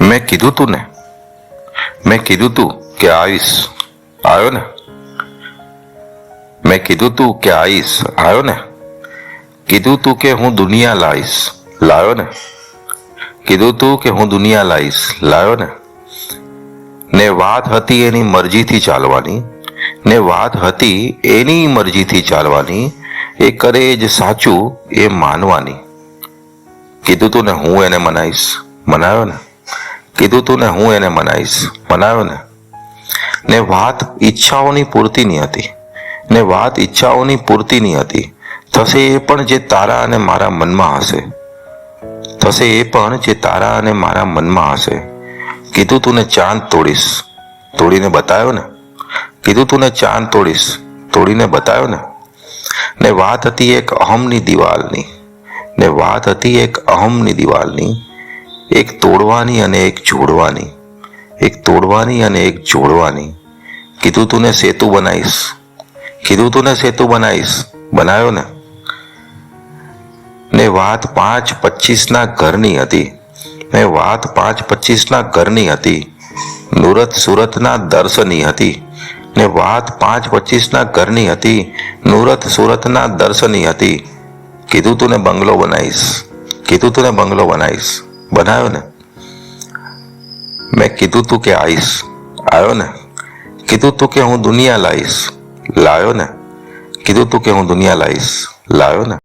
મેં કીધું તું ને. મેં કીધું તું કે આવીશ આવ્યો ને? મેં કીધું તું કે આવીશ આવ્યો ને? કીધું તું કે હું દુનિયા લાવીશ લાવ્યો ને? કીધું તું કે હું દુનિયા લાવીશ લાવ્યો ને? ને વાત હતી એની મરજીથી ચાલવાની. ને વાત હતી એની મરજીથી ચાલવાની. એ કરે જ સાચું, એ માનવાની. કીધું તું ને હું એને મનાવીશ મનાવ્યો ને? કીધું તું ને હું એને મનાવીશ. મનાવ્યો ને? ને વાત ઈચ્છાઓની પૂર્તિની હતી. ને વાત ઈચ્છાઓની પૂર્તિની હતી. થશે એ પણ જે તારા અને મારા મનમાં હશે. થશે એ પણ જે તારા અને મારા મનમાં હશે. કીધું તું ને ચાંદ તોડીશ. તોડીને બતાવ્યો ને? કીધું તું ને ચાંદ તોડીશ. તોડીને બતાવ્યો ને? ને વાત હતી એક અહમની દિવાલની. ને વાત હતી એક અહમની દિવાલની. એક તોડવાની અને એક જોડવાની. એક તોડવાની અને એક જોડવાની. કીધું તું ને સેતુ બનાવીશ. કીધું તું ને સેતુ બનાવીશ. બનાવ્યો ને? ને વાત પાંચ પચીસના ઘરની હતી. ને વાત પાંચ પચીસના ઘરની હતી. નુરત સુરતના દર્શની હતી. ને વાત પાંચ પચીસના ઘરની હતી. નુરત સુરતના દર્શની હતી. કીધું તું ને બંગલો બનાવીશ. કીધું તું ને બંગલો બનાવીશ. બનાવ્યો ને, મેં કીધું તું કે આવીશ આવ્યો ને, કીધું તું કે હું દુનિયા લાવીશ લાવ્યો ને, કીધું તું કે હું દુનિયા લાવીશ લાવ્યો ને.